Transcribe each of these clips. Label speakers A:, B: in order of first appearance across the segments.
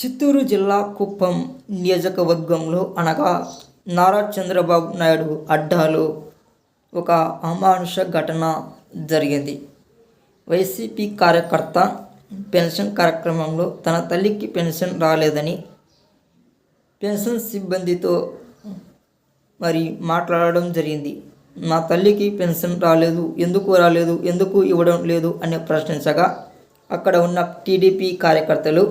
A: చిత్తూరు జిల్లా కుప్పం నియోజకవర్గంలో అనగా నారా చంద్రబాబు నాయుడు అడ్డాలో ఒక అమానుష ఘటన జరిగింది. వైసీపీ కార్యకర్త పెన్షన్ కార్యక్రమంలో తన తల్లికి పెన్షన్ రాలేదని పెన్షన్ సిబ్బందితో మరి మాట్లాడడం జరిగింది. నా తల్లికి పెన్షన్ రాలేదు ఎందుకు రాలేదు ఎందుకు ఇవ్వడం లేదు అని ప్రశ్నించగా అక్కడ ఉన్న టీడీపీ కార్యకర్తలు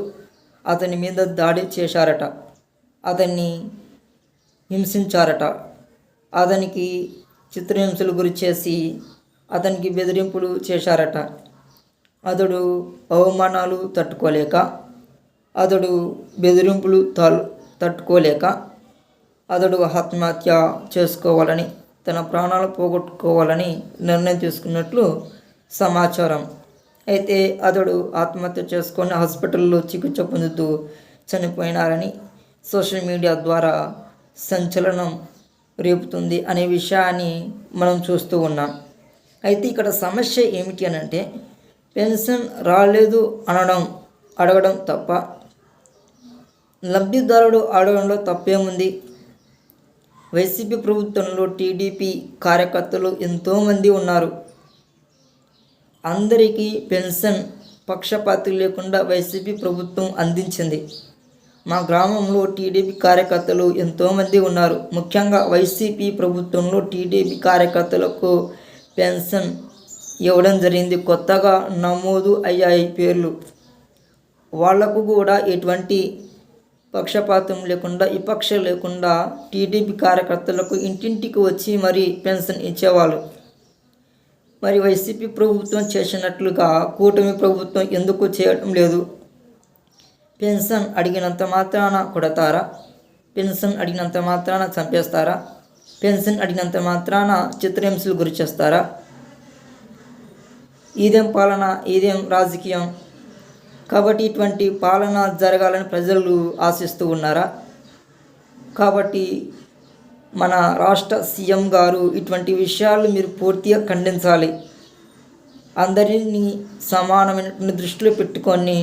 A: అతని మీద దాడి చేశారట. అతన్ని హింసించారట. అతనికి చిత్రహింసలు గురి చేసి అతనికి బెదిరింపులు చేశారట. అతడు అవమానాలు తట్టుకోలేక అతడు బెదిరింపులు తట్టుకోలేక అతడు ఆత్మహత్య చేసుకోవాలని తన ప్రాణాలు పోగొట్టుకోవాలని నిర్ణయం తీసుకున్నట్లు సమాచారం. అయితే అతడు ఆత్మహత్య చేసుకొని హాస్పిటల్లో చికిత్స పొందుతూ చనిపోయినారని సోషల్ మీడియా ద్వారా సంచలనం రేపుతుంది అనే విషయాన్ని మనం చూస్తూ ఉన్నాం. అయితే ఇక్కడ సమస్య ఏమిటి అని అంటే పెన్షన్ రాలేదు అనడం అడగడం తప్ప లబ్ధిదారుడు అడగడంలో తప్పేముంది? వైసీపీ ప్రభుత్వంలో టీడీపీ కార్యకర్తలు ఎంతోమంది ఉన్నారు. అందరికీ పెన్షన్ పక్షపాతి లేకుండా వైసీపీ ప్రభుత్వం అందించింది. మా గ్రామంలో టీడీపీ కార్యకర్తలు ఎంతోమంది ఉన్నారు. ముఖ్యంగా వైసీపీ ప్రభుత్వంలో టీడీపీ కార్యకర్తలకు పెన్షన్ ఇవ్వడం జరిగింది. కొత్తగా నమోదు అయ్యాయి పేర్లు. వాళ్ళకు కూడా ఎటువంటి పక్షపాతం లేకుండా విపక్ష లేకుండా టీడీపీ కార్యకర్తలకు ఇంటింటికి వచ్చి మరి పెన్షన్ ఇచ్చేవాళ్ళు. మరి వైసీపీ ప్రభుత్వం చేసినట్లుగా కూటమి ప్రభుత్వం ఎందుకు చేయడం లేదు? పెన్షన్ అడిగినంత మాత్రాన కొడతారా? పెన్షన్ అడిగినంత మాత్రాన చంపేస్తారా? పెన్షన్ అడిగినంత మాత్రాన చిత్రహింసలు గురి చేస్తారా? ఇదేం పాలన ఇదేం రాజకీయం? కాబట్టి ఇటువంటి పాలన జరగాలని ప్రజలు ఆశిస్తూ ఉన్నారా? కాబట్టి మన రాష్ట్ర సీఎం గారు ఇటువంటి విషయాలు మీరు పూర్తిగా ఖండించాలి. అందరినీ సమానమైనటువంటి దృష్టిలో పెట్టుకొని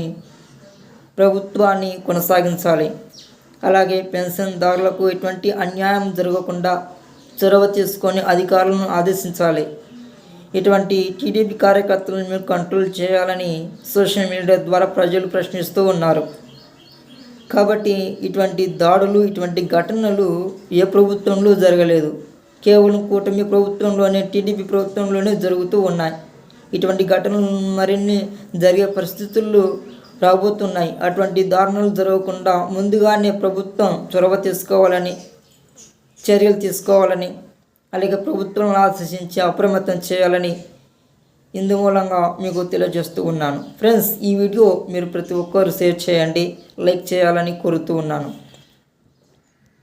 A: ప్రభుత్వాన్ని కొనసాగించాలి. అలాగే పెన్షన్దారులకు ఎటువంటి అన్యాయం జరగకుండా చొరవ తీసుకొని అధికారులను ఆదేశించాలి. ఇటువంటి టీడీపీ కార్యకర్తలను మీరు కంట్రోల్ చేయాలని సోషల్ మీడియా ద్వారా ప్రజలు ప్రశ్నిస్తూ ఉన్నారు. కాబట్టి ఇటువంటి దాడులు ఇటువంటి ఘటనలు ఏ ప్రభుత్వంలో జరగలేదు. కేవలం కూటమి ప్రభుత్వంలోనే టీడీపీ ప్రభుత్వంలోనే జరుగుతూ ఉన్నాయి. ఇటువంటి ఘటనలు మరిన్ని జరిగే పరిస్థితులు రాబోతున్నాయి. అటువంటి దారుణాలు జరగకుండా ముందుగానే ప్రభుత్వం చొరవ తీసుకోవాలని చర్యలు తీసుకోవాలని అలాగే ప్రభుత్వం ఆశించి అప్రమత్తం చేయాలని ఇందు మూలంగా మీకు తెలియజేస్తూ ఉన్నాను. ఫ్రెండ్స్ ఈ వీడియో మీరు ప్రతి ఒక్కరు షేర్ చేయండి లైక్ చేయాలని కోరుతూ ఉన్నాను.